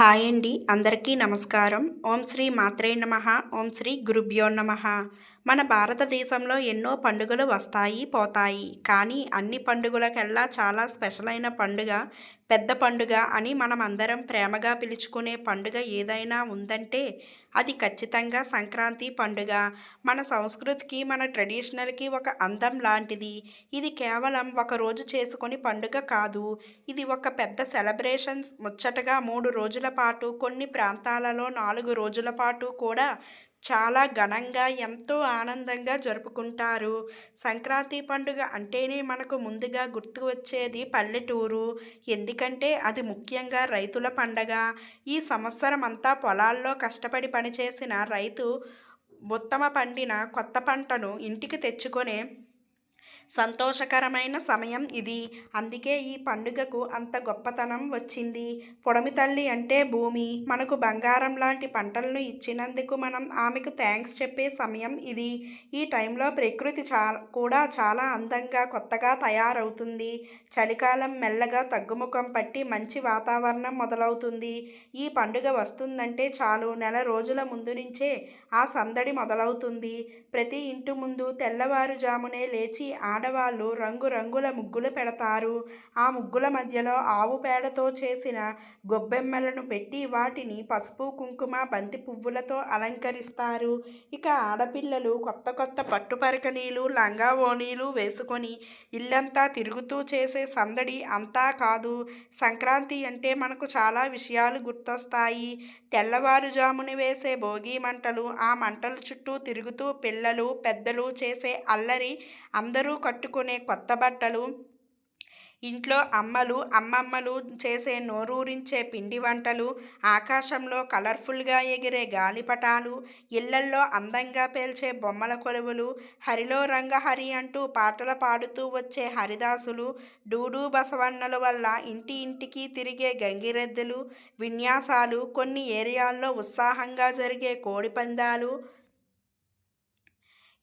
Hi అండి. అందరికీ నమస్కారం. ఓం శ్రీ మాత్రే నమ. ఓం శ్రీ గురుభ్యో నమ. మన భారతదేశంలో ఎన్నో పండుగలు వస్తాయి పోతాయి. కానీ అన్ని పండుగలకెల్లా చాలా స్పెషల్ అయిన పండుగ పెద్ద పండుగ అని మనం అందరం ప్రేమగా పిలుచుకునే పండుగ ఏదైనా ఉందంటే అది ఖచ్చితంగా సంక్రాంతి పండుగ. మన సంస్కృతికి మన ట్రెడిషనల్కి ఒక అందం లాంటిది. ఇది కేవలం ఒక రోజు చేసుకుని పండుగ కాదు. ఇది ఒక పెద్ద సెలబ్రేషన్స్ ముచ్చటగా మూడు రోజుల పాటు కొన్ని ప్రాంతాలలో నాలుగు రోజుల పాటు కూడా చాలా ఘనంగా ఎంతో ఆనందంగా జరుపుకుంటారు. సంక్రాంతి పండుగ అంటేనే మనకు ముందుగా గుర్తు వచ్చేది పల్లెటూరు. ఎందుకంటే అది ముఖ్యంగా రైతుల పండగ. ఈ సంవత్సరం అంతా పొలాల్లో కష్టపడి పనిచేసిన రైతు ఉత్తమ పండిన కొత్త పంటను ఇంటికి తెచ్చుకొనే సంతోషకరమైన సమయం ఇది. అందుకే ఈ పండుగకు అంత గొప్పతనం వచ్చింది. పొడమి తల్లి అంటే భూమి. మనకు బంగారం లాంటి పంటలను ఇచ్చినందుకు మనం ఆమెకు థ్యాంక్స్ చెప్పే సమయం ఇది. ఈ టైంలో ప్రకృతి చా కూడా చాలా అందంగా కొత్తగా తయారవుతుంది. చలికాలం మెల్లగా తగ్గుముఖం పట్టి మంచి వాతావరణం మొదలవుతుంది. ఈ పండుగ వస్తుందంటే చాలు. నెల రోజుల ముందు నుంచే ఆ సందడి మొదలవుతుంది. ప్రతి ఇంటి ముందు తెల్లవారుజామునే లేచి ఆ ఆడవాళ్ళు రంగురంగుల ముగ్గులు పెడతారు. ఆ ముగ్గుల మధ్యలో ఆవు పేడతో చేసిన గొబ్బెమ్మలను పెట్టి వాటిని పసుపు కుంకుమ బంతి పువ్వులతో అలంకరిస్తారు. ఇక ఆడపిల్లలు కొత్త కొత్త పట్టుపరకనీలు లంగా ఓణీలు వేసుకొని ఇల్లంతా తిరుగుతూ చేసే సందడి అంతా కాదు. సంక్రాంతి అంటే మనకు చాలా విషయాలు గుర్తొస్తాయి. తెల్లవారుజాముని వేసే భోగి మంటలు ఆ మంటల చుట్టూ తిరుగుతూ పిల్లలు పెద్దలు చేసే అల్లరి అందరూ కట్టుకునే కొత్త బట్టలు ఇంట్లో అమ్మలు అమ్మమ్మలు చేసే నోరూరించే పిండి వంటలు ఆకాశంలో కలర్ఫుల్గా ఎగిరే గాలిపటాలు ఇళ్ళల్లో అందంగా పేల్చే బొమ్మల కొలువులు హరిలో రంగహరి అంటూ పాటలు పాడుతూ వచ్చే హరిదాసులు డూడు బసవన్నల వల్ల ఇంటి ఇంటికి తిరిగే గంగిరెద్దులు విన్యాసాలు కొన్ని ఏరియాల్లో ఉత్సాహంగా జరిగే కోడిపందాలు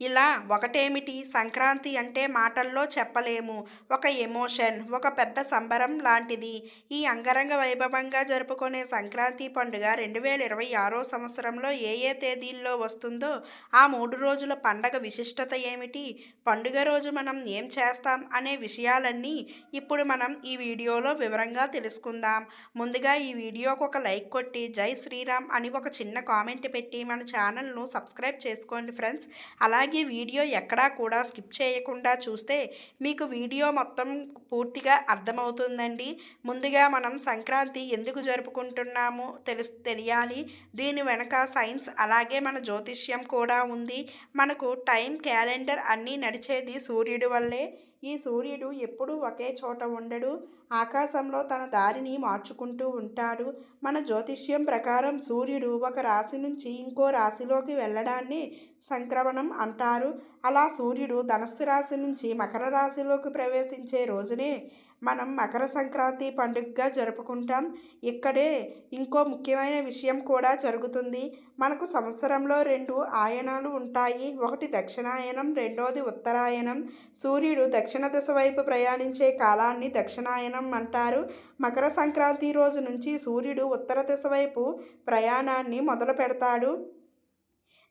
ఇలా ఒకటేమిటి? సంక్రాంతి అంటే మాటల్లో చెప్పలేము. ఒక ఎమోషన్ ఒక పెద్ద సంబరం లాంటిది. ఈ అంగరంగ వైభవంగా జరుపుకునే సంక్రాంతి పండుగ రెండు వేల ఇరవై ఆరో సంవత్సరంలో ఏ ఏ తేదీల్లో వస్తుందో ఆ మూడు రోజుల పండగ విశిష్టత ఏమిటి? పండుగ రోజు మనం ఏం చేస్తాం అనే విషయాలన్నీ ఇప్పుడు మనం ఈ వీడియోలో వివరంగా తెలుసుకుందాం. ముందుగా ఈ వీడియోకు ఒక లైక్ కొట్టి జై శ్రీరామ్ అని ఒక చిన్న కామెంట్ పెట్టి మన ఛానల్ను సబ్స్క్రైబ్ చేసుకోండి ఫ్రెండ్స్. అలాగే అలాగే వీడియో ఎక్కడా కూడా స్కిప్ చేయకుండా చూస్తే మీకు వీడియో మొత్తం పూర్తిగా అర్థమవుతుందండి. ముందుగా మనం సంక్రాంతి ఎందుకు జరుపుకుంటున్నాము తెలుసు తెలియాలి. దీని వెనక సైన్స్ అలాగే మన జ్యోతిష్యం కూడా ఉంది. మనకు టైం క్యాలెండర్ అన్నీ నడిచేది సూర్యుడి వల్లే. ఈ సూర్యుడు ఎప్పుడూ ఒకే చోట ఉండడు. ఆకాశంలో తన దారిని మార్చుకుంటూ ఉంటాడు. మన జ్యోతిష్యం ప్రకారం సూర్యుడు ఒక రాశి నుంచి ఇంకో రాశిలోకి వెళ్ళడాన్ని సంక్రమణం అంటారు. అలా సూర్యుడు ధనస్సు రాశి నుంచి మకర రాశిలోకి ప్రవేశించే రోజునే మనం మకర సంక్రాంతి పండుగగా జరుపుకుంటాం. ఇక్కడే ఇంకో ముఖ్యమైన విషయం కూడా జరుగుతుంది. మనకు సంవత్సరంలో రెండు ఆయనాలు ఉంటాయి. ఒకటి దక్షిణాయనం రెండోది ఉత్తరాయనం. సూర్యుడు దక్షిణ దిశ వైపు ప్రయాణించే కాలాన్ని దక్షిణాయనం అంటారు. మకర సంక్రాంతి రోజు నుంచి సూర్యుడు ఉత్తర దిశ వైపు ప్రయాణాన్ని మొదలు పెడతాడు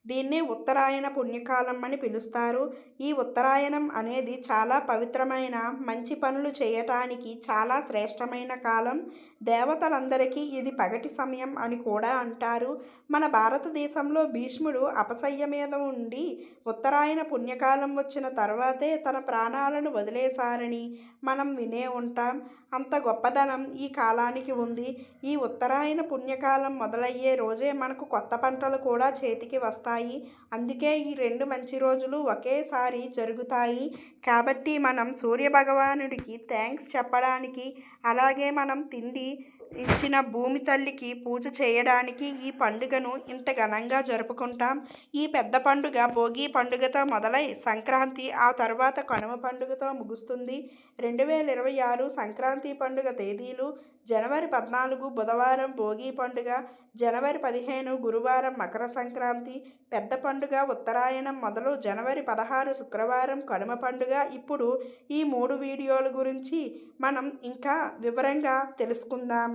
దీన్ని ఉత్తరాయణ పుణ్యకాలం అని పిలుస్తారు. ఈ ఉత్తరాయణం అనేది చాలా పవిత్రమైన మంచి పనులు చేయటానికి చాలా శ్రేష్టమైన కాలం. దేవతలందరికీ ఇది పగటి సమయం అని కూడా అంటారు. మన భారతదేశంలో భీష్ముడు అపసయ్య మీద ఉండి ఉత్తరాయణ పుణ్యకాలం వచ్చిన తర్వాతే తన ప్రాణాలను వదిలేశారని మనం వినే ఉంటాం. అంత గొప్పదనం ఈ కాలానికి ఉంది. ఈ ఉత్తరాయణ పుణ్యకాలం మొదలయ్యే రోజే మనకు కొత్త పంటలు కూడా చేతికి వస్తాయి. అందుకే ఈ రెండు మంచి రోజులు ఒకేసారి జరుగుతాయి. కాబట్టి మనం సూర్యభగవానుడికి థ్యాంక్స్ చెప్పడానికి అలాగే మనం తిండి ఇచ్చిన భూమి తల్లికి పూజ చేయడానికి ఈ పండుగను ఇంత ఘనంగా జరుపుకుంటాం. ఈ పెద్ద పండుగ భోగి పండుగతో మొదలై సంక్రాంతి ఆ తర్వాత కనుమ పండుగతో ముగుస్తుంది. రెండు వేల ఇరవై ఆరు సంక్రాంతి పండుగ తేదీలు జనవరి పద్నాలుగు బుధవారం భోగి పండుగ జనవరి పదిహేను గురువారం మకర సంక్రాంతి పెద్ద పండుగ ఉత్తరాయణం మొదలు జనవరి పదహారు శుక్రవారం కనుమ పండుగ. ఇప్పుడు ఈ మూడు వీడియోల గురించి మనం ఇంకా వివరంగా తెలుసుకుందాం.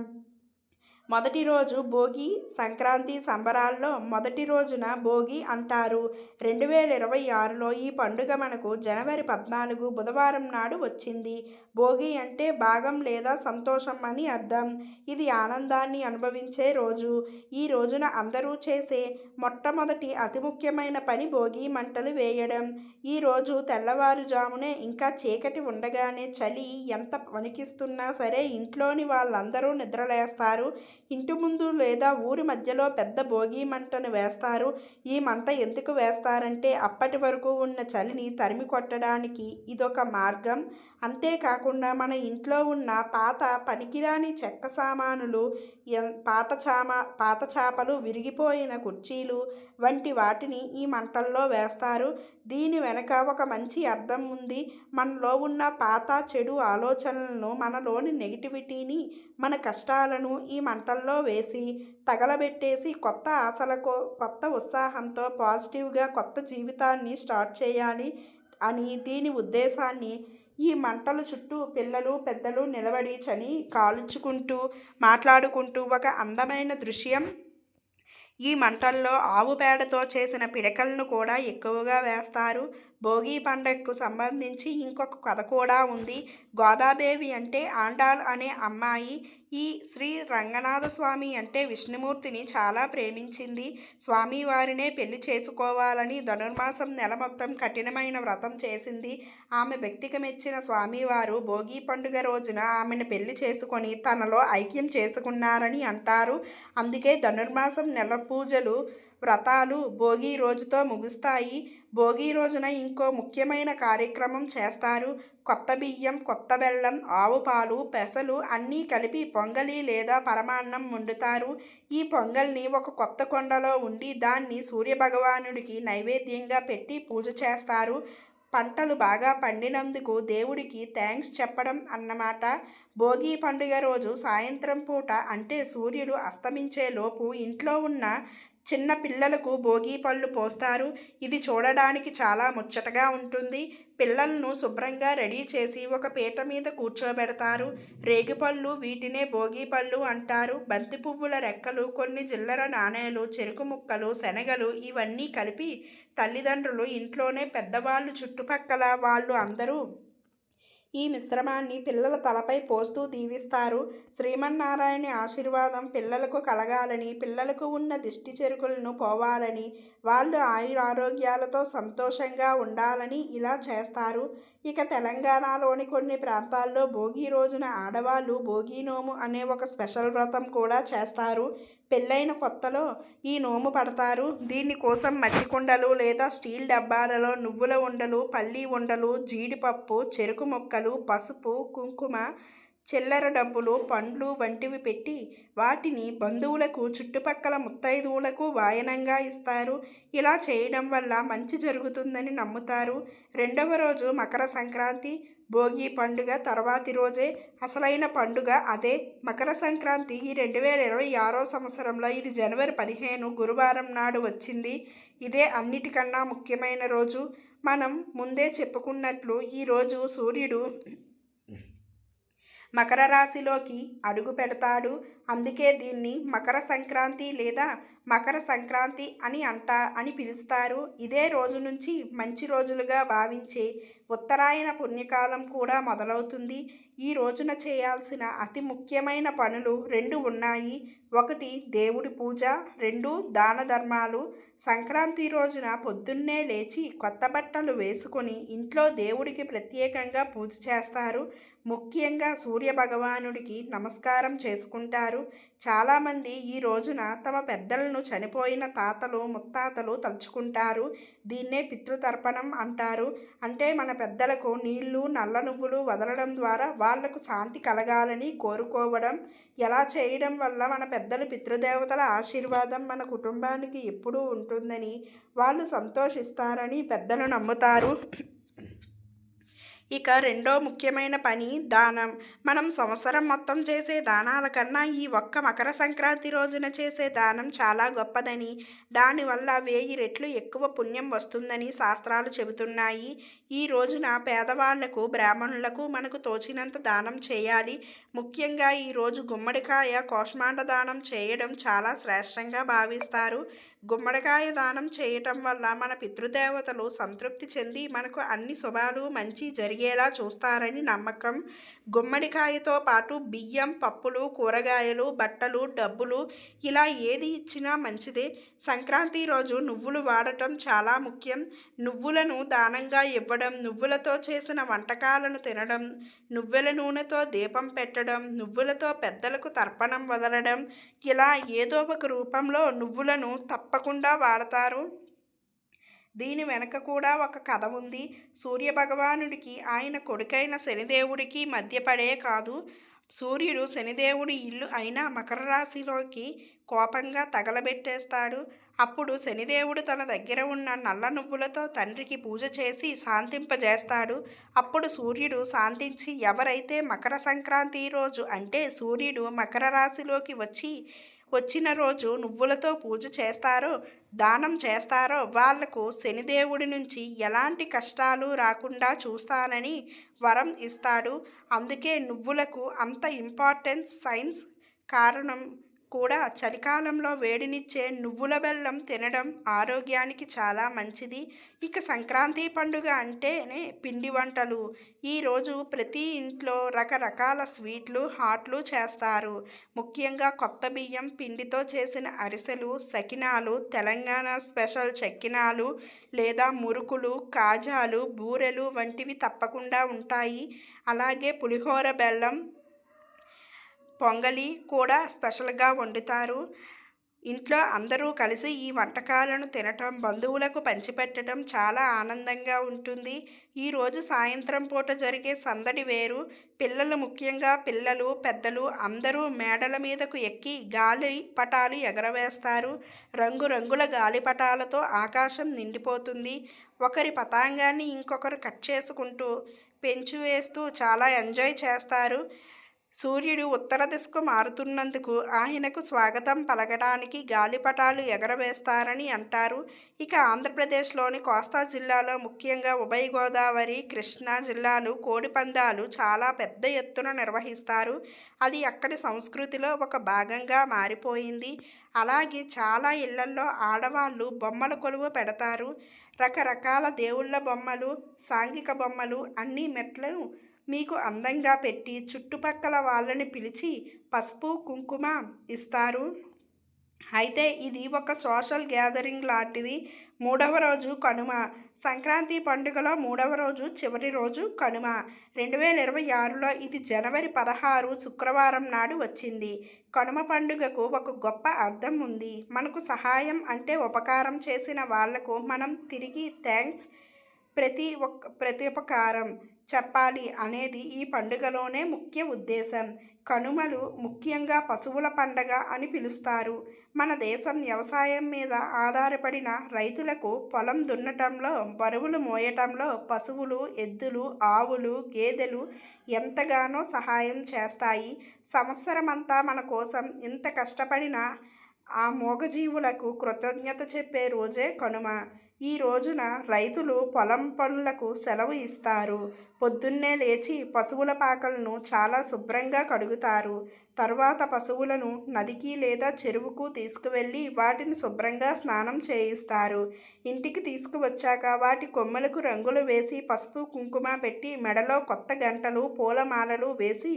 మొదటి రోజు భోగి సంక్రాంతి సంబరాల్లో మొదటి రోజున భోగి అంటారు. రెండు వేల ఇరవై ఆరులో ఈ పండుగ మనకు జనవరి పద్నాలుగు బుధవారం నాడు వచ్చింది. భోగి అంటే భాగం లేదా సంతోషం అని అర్థం. ఇది ఆనందాన్ని అనుభవించే రోజు. ఈ రోజున అందరూ చేసే మొట్టమొదటి అతి ముఖ్యమైన పని భోగి మంటలు వేయడం. ఈ రోజు తెల్లవారుజామునే ఇంకా చీకటి ఉండగానే చలి ఎంత వణికిస్తున్నా సరే ఇంట్లోని వాళ్ళందరూ నిద్రలేస్తారు. ఇంటి ముందు లేదా ఊరి మధ్యలో పెద్ద భోగి మంటను వేస్తారు. ఈ మంట ఎందుకు వేస్తారంటే అప్పటి వరకు ఉన్న చలిని తరిమి కొట్టడానికి ఇదొక మార్గం. అంతేకాకుండా మన ఇంట్లో ఉన్న పాత పనికిరాని చెక్క సామానులు పాత చామ పాత చేపలు విరిగిపోయిన కుర్చీలు వంటి వాటిని ఈ మంటల్లో వేస్తారు. దీని వెనక ఒక మంచి అర్థం ఉంది. మనలో ఉన్న పాత చెడు ఆలోచనలను మనలోని నెగిటివిటీని మన కష్టాలను ఈ మంటల్లో వేసి తగలబెట్టేసి కొత్త ఆశలకు కొత్త ఉత్సాహంతో పాజిటివ్గా కొత్త జీవితాన్ని స్టార్ట్ చేయాలి అని దీని ఉద్దేశాన్ని ఈ మంటల చుట్టూ పిల్లలు పెద్దలు నిలబడి చని కాల్చుకుంటూ మాట్లాడుకుంటూ ఒక అందమైన దృశ్యం. ఈ మంటల్లో ఆవు పేడతో చేసిన పిడకలను కూడా ఎక్కువగా వేస్తారు. భోగి పండగకు సంబంధించి ఇంకొక కథ కూడా ఉంది. గోదాదేవి అంటే ఆండాల్ అనే అమ్మాయి. ఈ శ్రీ రంగనాథ స్వామి అంటే విష్ణుమూర్తిని చాలా ప్రేమించింది. స్వామివారినే పెళ్ళి చేసుకోవాలని ధనుర్మాసం నెల మొత్తం కఠినమైన వ్రతం చేసింది. ఆమె వ్యక్తికి మెచ్చిన స్వామివారు భోగి పండుగ రోజున ఆమెను పెళ్ళి చేసుకొని తనలో ఐక్యం చేసుకున్నారని అంటారు. అందుకే ధనుర్మాసం నెల పూజలు వ్రతాలు భోగి రోజుతో ముగుస్తాయి. భోగి రోజున ఇంకో ముఖ్యమైన కార్యక్రమం చేస్తారు. కొత్త బియ్యం కొత్త బెల్లం ఆవు పాలు పెసలు అన్నీ కలిపి పొంగలి లేదా పరమాన్నం వండుతారు. ఈ పొంగల్ని ఒక కొత్త కొండలో ఉండి దాన్ని సూర్యభగవానుడికి నైవేద్యంగా పెట్టి పూజ చేస్తారు. పంటలు బాగా పండినందుకు దేవుడికి థ్యాంక్స్ చెప్పడం అన్నమాట. భోగి పండుగ రోజు సాయంత్రం పూట అంటే సూర్యుడు అస్తమించే లోపు ఇంట్లో ఉన్న చిన్న పిల్లలకు భోగి పళ్ళు పోస్తారు. ఇది చూడడానికి చాలా ముచ్చటగా ఉంటుంది. పిల్లలను శుభ్రంగా రెడీ చేసి ఒక పీట మీద కూర్చోబెడతారు. రేగిపళ్ళు వీటినే భోగి పళ్ళు అంటారు. బంతి పువ్వుల రెక్కలు కొన్ని చిల్లర నాణేలు చెరుకు ముక్కలు శనగలు ఇవన్నీ కలిపి తల్లిదండ్రులు ఇంట్లోనే పెద్దవాళ్ళు చుట్టుపక్కల వాళ్ళు అందరూ ఈ మిశ్రమాన్ని పిల్లల తలపై పోస్తూ దీవిస్తారు. శ్రీమన్నారాయణ ఆశీర్వాదం పిల్లలకు కలగాలని పిల్లలకు ఉన్న దిష్టి చెరుకులను పోవాలని వాళ్ళు ఆయురారోగ్యాలతో సంతోషంగా ఉండాలని ఇలా చేస్తారు. ఇక తెలంగాణలోని కొన్ని ప్రాంతాల్లో భోగి రోజున ఆడవాళ్ళు భోగి నోము అనే ఒక స్పెషల్ వ్రతం కూడా చేస్తారు. పెళ్ళైన కొత్తలో ఈ నోము పడతారు. దీనికోసం మట్టి కుండలు లేదా స్టీల్ డబ్బాలలో నువ్వుల ఉండలు పల్లీ ఉండలు జీడిపప్పు చెరుకు ముక్కలు పసుపు కుంకుమ చిల్లర డబ్బులు పండ్లు వంటివి పెట్టి వాటిని బంధువులకు చుట్టుపక్కల ముత్తైదువులకు వాయనంగా ఇస్తారు. ఇలా చేయడం వల్ల మంచి జరుగుతుందని నమ్ముతారు. రెండవ రోజు మకర సంక్రాంతి భోగి పండుగ తర్వాతి రోజే అసలైన పండుగ అదే. మకర సంక్రాంతి ఈ రెండు వేల ఇరవై ఆరో సంవత్సరంలో ఇది జనవరి పదిహేను గురువారం నాడు వచ్చింది. ఇదే అన్నిటికన్నా ముఖ్యమైన రోజు. మనం ముందే చెప్పుకున్నట్లు ఈరోజు సూర్యుడు మకర రాశిలోకి అడుగు పెడతాడు. అందుకే దీన్ని మకర సంక్రాంతి లేదా మకర సంక్రాంతి అని అంట అని పిలుస్తారు. ఇదే రోజు నుంచి మంచి రోజులుగా భావించే ఉత్తరాయణ పుణ్యకాలం కూడా మొదలవుతుంది. ఈ రోజున చేయాల్సిన అతి ముఖ్యమైన పనులు రెండు ఉన్నాయి. ఒకటి దేవుడి పూజ రెండు దాన ధర్మాలు. సంక్రాంతి రోజున పొద్దున్నే లేచి కొత్త బట్టలు వేసుకొని ఇంట్లో దేవుడికి ప్రత్యేకంగా పూజ చేస్తారు. ముఖ్యంగా సూర్య భగవానుడికి నమస్కారం చేసుకుంటారు. చాలామంది ఈ రోజున తమ పెద్దలను చనిపోయిన తాతలు ముత్తాతలు తలుచుకుంటారు. దీన్నే పితృతర్పణం అంటారు. అంటే మన పెద్దలకు నీళ్ళు నల్ల నువ్వులు వదలడం ద్వారా వాళ్ళకు శాంతి కలగాలని కోరుకోవడం. ఎలా చేయడం వల్ల మన పెద్దలు పితృదేవతల ఆశీర్వాదం మన కుటుంబానికి ఎప్పుడూ ఉంటుందని వాళ్ళు సంతోషిస్తారని పెద్దలు నమ్ముతారు. ఇక రెండో ముఖ్యమైన పని దానం. మనం సంవత్సరం మొత్తం చేసే దానాల కన్నా ఈ ఒక్క మకర సంక్రాంతి రోజున చేసే దానం చాలా గొప్పదని. దానివల్ల వేయి రెట్లు ఎక్కువ పుణ్యం వస్తుందని శాస్త్రాలు చెబుతున్నాయి. ఈ రోజున పేదవాళ్ళకు బ్రాహ్మణులకు మనకు తోచినంత దానం చేయాలి. ముఖ్యంగా ఈరోజు గుమ్మడికాయ కోష్మాండ దానం చేయడం చాలా శ్రేష్టంగా భావిస్తారు. గుమ్మడికాయ దానం చేయటం వల్ల మన పితృదేవతలు సంతృప్తి చెంది మనకు అన్ని శుభాలు మంచి జరిగేలా చూస్తారని నమ్మకం. గుమ్మడికాయతో పాటు బియ్యం పప్పులు కూరగాయలు బట్టలు డబ్బులు ఇలా ఏది ఇచ్చినా మంచిదే. సంక్రాంతి రోజు నువ్వులు వాడటం చాలా ముఖ్యం. నువ్వులను దానంగా ఇవ్వడం నువ్వులతో చేసిన వంటకాలను తినడం నువ్వుల నూనెతో దీపం పెట్టడం నువ్వులతో పెద్దలకు తర్పణం వదలడం ఇలా ఏదో ఒక రూపంలో నువ్వులను తప్ప తప్పకుండా వాడతారు. దీని వెనక కూడా ఒక కథ ఉంది. సూర్యభగవానుడికి ఆయన కొడుకైన శనిదేవుడికి మధ్యపడే కాదు. సూర్యుడు శనిదేవుడి ఇల్లు అయిన మకర రాశిలోకి కోపంగా తగలబెట్టేస్తాడు. అప్పుడు శనిదేవుడు తన దగ్గర ఉన్న నల్ల నువ్వులతో తండ్రికి పూజ చేసి శాంతింపజేస్తాడు. అప్పుడు సూర్యుడు శాంతించి ఎవరైతే మకర సంక్రాంతి రోజు అంటే సూర్యుడు మకర రాశిలోకి వచ్చి వచ్చిన రోజు నువ్వులతో పూజ చేస్తారో దానం చేస్తారో వాళ్ళకు శనిదేవుడి నుంచి ఎలాంటి కష్టాలు రాకుండా చూస్తానని వరం ఇస్తాడు. అందుకే నువ్వులకు అంత ఇంపార్టెన్స్ సైన్స్ కారణం కూడా చలికాలంలో వేడినిచ్చే నువ్వుల బెల్లం తినడం ఆరోగ్యానికి చాలా మంచిది. ఇక సంక్రాంతి పండుగ అంటేనే పిండి వంటలు. ఈరోజు ప్రతి ఇంట్లో రకరకాల స్వీట్లు హాట్లు చేస్తారు. ముఖ్యంగా కొత్త బియ్యం పిండితో చేసిన అరిసెలు సకినాలు తెలంగాణ స్పెషల్ చెక్కినాలు లేదా మురుకులు కాజాలు బూరెలు వంటివి తప్పకుండా ఉంటాయి. అలాగే పులిహోర బెల్లం పొంగలి కూడా స్పెషల్గా వండుతారు. ఇంట్లో అందరూ కలిసి ఈ వంటకాలను తినటం బంధువులకు పంచిపెట్టడం చాలా ఆనందంగా ఉంటుంది. ఈరోజు సాయంత్రం పూట జరిగే సందడి వేరు. పిల్లలు ముఖ్యంగా పిల్లలు పెద్దలు అందరూ మేడల మీదకు ఎక్కి గాలి పటాలు ఎగరవేస్తారు. రంగురంగుల గాలిపటాలతో ఆకాశం నిండిపోతుంది. ఒకరి పతాంగాన్ని ఇంకొకరు కట్ చేసుకుంటూ పెంచు వేస్తూ చాలా ఎంజాయ్ చేస్తారు. సూర్యుడు ఉత్తర దిశకు మారుతున్నందుకు ఆయనకు స్వాగతం పలకడానికి గాలిపటాలు ఎగరవేస్తారని అంటారు. ఇక ఆంధ్రప్రదేశ్లోని కోస్తా జిల్లాలో ముఖ్యంగా ఉభయ గోదావరి కృష్ణా జిల్లాలు కోడిపందాలు చాలా పెద్ద ఎత్తున నిర్వహిస్తారు. అది అక్కడి సంస్కృతిలో ఒక భాగంగా మారిపోయింది. అలాగే చాలా ఇళ్ళల్లో ఆడవాళ్ళు బొమ్మల కొలువు పెడతారు. రకరకాల దేవుళ్ళ బొమ్మలు సాంఘిక బొమ్మలు అన్ని మెట్లను మీకు అందంగా పెట్టి చుట్టుపక్కల వాళ్ళని పిలిచి పసుపు కుంకుమ ఇస్తారు. అయితే ఇది ఒక సోషల్ గ్యాదరింగ్ లాంటిది. మూడవ రోజు కనుమ. సంక్రాంతి పండుగలో మూడవ రోజు చివరి రోజు కనుమ. రెండు వేల ఇరవై ఆరులో ఇది జనవరి పదహారు శుక్రవారం నాడు వచ్చింది. కనుమ పండుగకు ఒక గొప్ప అర్థం ఉంది. మనకు సహాయం అంటే ఉపకారం చేసిన వాళ్ళకు మనం తిరిగి థ్యాంక్స్ ప్రతి ఒక్క ప్రతి ఉపకారం చెప్పాలి అనేది ఈ పండుగలోనే ముఖ్య ఉద్దేశం. కనుమలు ముఖ్యంగా పశువుల పండగ అని పిలుస్తారు. మన దేశం వ్యవసాయం మీద ఆధారపడిన రైతులకు పొలం దున్నటంలో బరువులు మోయటంలో పశువులు ఎద్దులు ఆవులు గేదెలు ఎంతగానో సహాయం చేస్తాయి. సంవత్సరమంతా మన కోసం ఇంత కష్టపడిన ఆ మూగజీవులకు కృతజ్ఞత చెప్పే రోజే కనుమ. ఈ రోజున రైతులు పొలం పనులకు సెలవు ఇస్తారు. పొద్దున్నే లేచి పశువుల పాకలను చాలా శుభ్రంగా కడుగుతారు. తర్వాత పశువులను నదికి లేదా చెరువుకు తీసుకువెళ్ళి వాటిని శుభ్రంగా స్నానం చేయిస్తారు. ఇంటికి తీసుకువచ్చాక వాటి కొమ్మలకు రంగులు వేసి పసుపు కుంకుమ పెట్టి మెడలో కొత్త గంటలు పూలమాలలు వేసి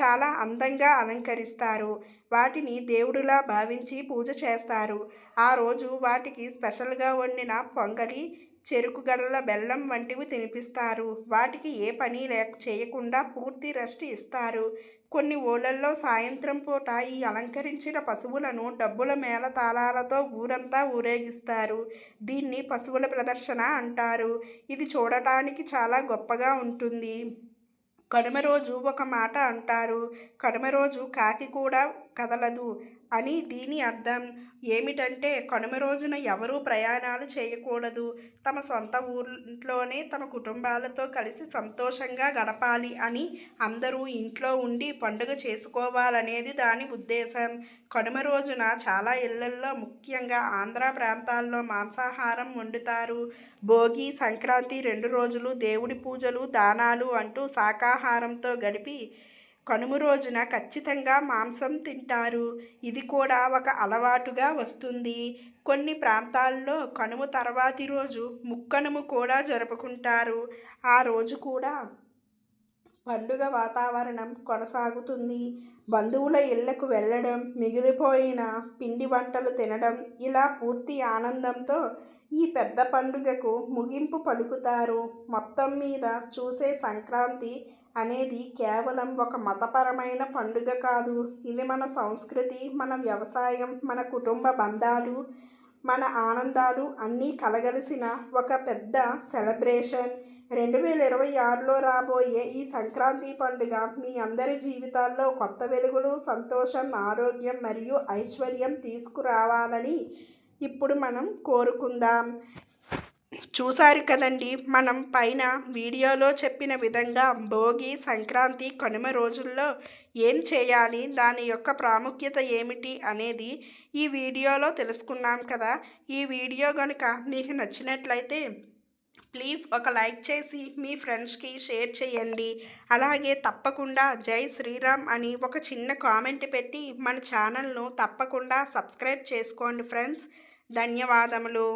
చాలా అందంగా అలంకరిస్తారు. వాటిని దేవుడిలా భావించి పూజ చేస్తారు. ఆ రోజు వాటికి స్పెషల్గా వండిన పొంగలి చెరుకు గడల బెల్లం వంటివి తినిపిస్తారు. వాటికి ఏ పని లేక చేయకుండా పూర్తి రెస్ట్ ఇస్తారు. కొన్ని ఊళ్ళల్లో సాయంత్రం పూట ఈ అలంకరించిన పశువులను డబ్బుల మేళతాళాలతో ఊరంతా ఊరేగిస్తారు. దీన్ని పశువుల ప్రదర్శన అంటారు. ఇది చూడటానికి చాలా గొప్పగా ఉంటుంది. కడమ రోజు ఒక మాట అంటారు. కడమ రోజు కాకి కూడా కదలదు. అని దీని అర్థం. ఏమిటంటే కనుమ రోజున ఎవరూ ప్రయాణాలు చేయకూడదు. తమ సొంత ఊర్లోనే తమ కుటుంబాలతో కలిసి సంతోషంగా గడపాలి అని అందరూ ఇంట్లో ఉండి పండుగ చేసుకోవాలనేది దాని ఉద్దేశం. కనుమ రోజున చాలా ఇళ్ళల్లో ముఖ్యంగా ఆంధ్ర ప్రాంతాల్లో మాంసాహారం వండుతారు. భోగి సంక్రాంతి రెండు రోజులు దేవుడి పూజలు దానాలు అంటూ శాకాహారంతో గడిపి కనుమ రోజున ఖచ్చితంగా మాంసం తింటారు. ఇది కూడా ఒక అలవాటుగా వస్తుంది. కొన్ని ప్రాంతాల్లో కనుమ తర్వాతి రోజు ముక్కనుము కూడా జరుపుకుంటారు. ఆ రోజు కూడా పండుగ వాతావరణం కొనసాగుతుంది. బంధువుల ఇళ్ళకు వెళ్ళడం మిగిలిపోయిన పిండి వంటలు తినడం ఇలా పూర్తి ఆనందంతో ఈ పెద్ద పండుగకు ముగింపు పలుకుతారు. మొత్తం మీద చూసే సంక్రాంతి అనేది కేవలం ఒక మతపరమైన పండుగ కాదు. ఇది మన సంస్కృతి మన వ్యవసాయం మన కుటుంబ బంధాలు మన ఆనందాలు అన్నీ కలగలిసిన ఒక పెద్ద సెలబ్రేషన్. రెండు వేల ఇరవై ఆరులో రాబోయే ఈ సంక్రాంతి పండుగ మీ అందరి జీవితాల్లో కొత్త వెలుగులు సంతోషం ఆరోగ్యం మరియు ఐశ్వర్యం తీసుకురావాలని ఇప్పుడు మనం కోరుకుందాం. చూశారు కదండి. మనం పైన వీడియోలో చెప్పిన విధంగా భోగి సంక్రాంతి కనుమ రోజుల్లో ఏం చేయాలి? దాని యొక్క ప్రాముఖ్యత ఏమిటి? అనేది ఈ వీడియోలో తెలుసుకున్నాం కదా. ఈ వీడియో కనుక మీకు నచ్చినట్లయితే ప్లీజ్ ఒక లైక్ చేసి మీ ఫ్రెండ్స్కి షేర్ చేయండి. అలాగే తప్పకుండా జై శ్రీరామ్ అని ఒక చిన్న కామెంట్ పెట్టి మన ఛానల్ను తప్పకుండా సబ్స్క్రైబ్ చేసుకోండి ఫ్రెండ్స్. ధన్యవాదములు.